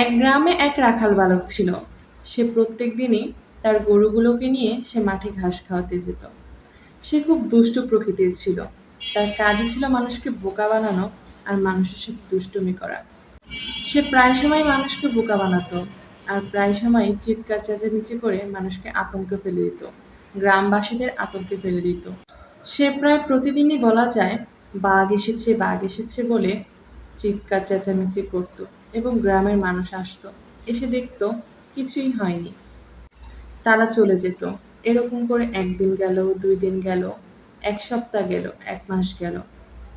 এক গ্রামে এক রাখাল বালক ছিল। সে প্রত্যেক দিনই তার গরুগুলোকে নিয়ে সে মাঠে ঘাস খাওয়াতে যেত। সে খুব দুষ্টু প্রকৃতির ছিল। তার কাজই ছিল মানুষকে বোকা বানানো আর মানুষের সাথে দুষ্টুমি করা। সে প্রায় সময় মানুষকে বোকা বানাতো আর প্রায় সময় চিৎকার, চেঁচামেচি করে মানুষকে আতঙ্কে ফেলে দিত। গ্রামবাসীদের আতঙ্কে ফেলে দিত। সে প্রায় প্রতিদিনই বলা যায়, বাঘ এসেছে বাঘ এসেছে বলে চিৎকার, চেঁচামেচি করতো। এবং গ্রামের মানুষ আসতো। এসে দেখতো কিছুই হয়নি। তারা চলে যেত। এরকম করে একদিন গেল, দুই দিন গেল, এক সপ্তাহ গেল, এক মাস গেল।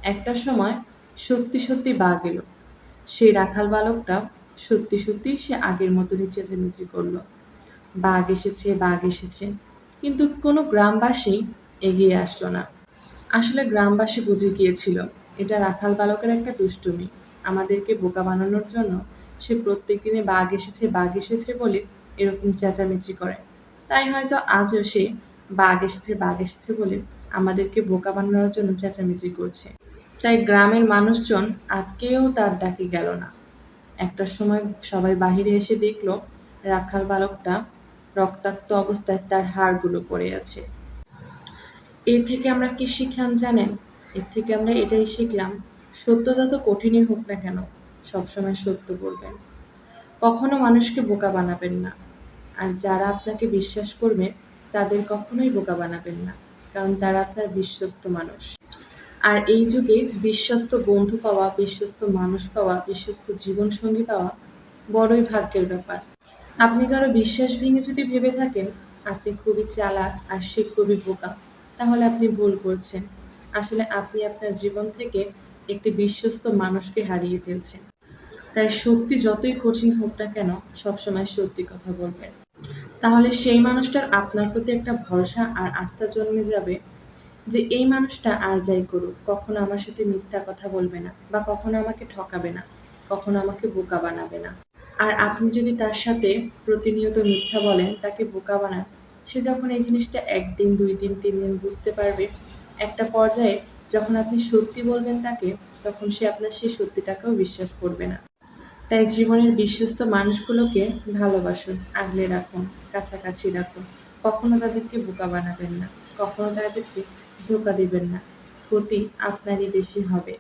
একটা সময় সত্যি সত্যি বাঘ এলো। সেই রাখাল বালকটা সত্যি সত্যি সে আগের মতনই চেঁচামেচি করল। বাঘ এসেছে বাঘ এসেছে। কিন্তু কোনো গ্রামবাসী এগিয়ে আসলো না। আসলে গ্রামবাসী বুঝে গিয়েছিল, এটা রাখাল বালকের একটা দুষ্টুমি। আমাদেরকে বোকা বানানোর জন্য সে প্রত্যেক দিনে বাঘ এসেছে বাঘ এসেছে বলে এরকম চেঁচামেচি করে। তাই হয়তো আজও সে বাঘ এসেছে বাঘ এসেছে বলে আমাদেরকে বোকা বানানোর জন্য চেঁচামেচি করছে। তাই গ্রামের মানুষজন আর কেউ তার ডাকে গেল না। একটা সময় সবাই বাহিরে এসে দেখল রাখাল বালকটা রক্তাক্ত অবস্থায় তার হাড়গুলো পড়ে আছে। এর থেকে আমরা কি শিখলাম জানেন? এর থেকে আমরা এটাই শিখলাম সত্য যত কঠিনই হোক না কেন, সবসময় সত্য বলবেন। কখনো মানুষকে বোকা বানাবেন না। আর যারা আপনাকে বিশ্বাস করবে, তাদের কখনোই বোকা বানাবেন না, কারণ তারা আপনার বিশ্বস্ত মানুষ। আর এই যুগে বিশ্বস্ত বন্ধু পাওয়া, বিশ্বস্ত মানুষ পাওয়া, বিশ্বস্ত জীবনসঙ্গী পাওয়া বড়ই ভাগ্যের ব্যাপার। আপনি কারও বিশ্বাস ভেঙে যদি ভেবে থাকেন, আপনি খুবই চালাক আর সে খুবই বোকা। তাহলে আপনি ভুল করছেন। আসলে আপনি আপনার জীবন থেকে একটি বিশ্বস্ত মানুষকে হারিয়ে ফেলছেন তাই সত্যি যতই কঠিন হোক না কেন সবসময় সত্যি কথা বলবেন তাহলে সেই মানুষটার আপনার প্রতি একটা ভরসা আর আস্থা জন্মে যাবে যে এই মানুষটা আর যাই করুক, কখনো আমার সাথে মিথ্যা কথা বলবে না বা কখনো আমাকে ঠকাবে না, কখনো আমাকে বোকা বানাবে না। আর আপনি যদি তার সাথে প্রতিনিয়ত মিথ্যা বলেন, তাকে বোকা বানান, সে যখন এই জিনিসটা একদিন, দুই দিন, তিন দিন বুঝতে পারবে, একটা পর্যায়ে যখন আপনি সত্যি বলবেন তাকে তখন সে আপনার সেই সত্যিটাকেও বিশ্বাস করবে না। তাই জীবনের বিশ্বস্ত মানুষগুলোকে ভালোবাসুন, আগলে রাখুন, কাছাকাছি রাখুন। কখনো তাদেরকে বোকা বানাবেন না, কখনো তাদেরকে ধোকা দিবেন না। ক্ষতি আপনারই বেশি হবে।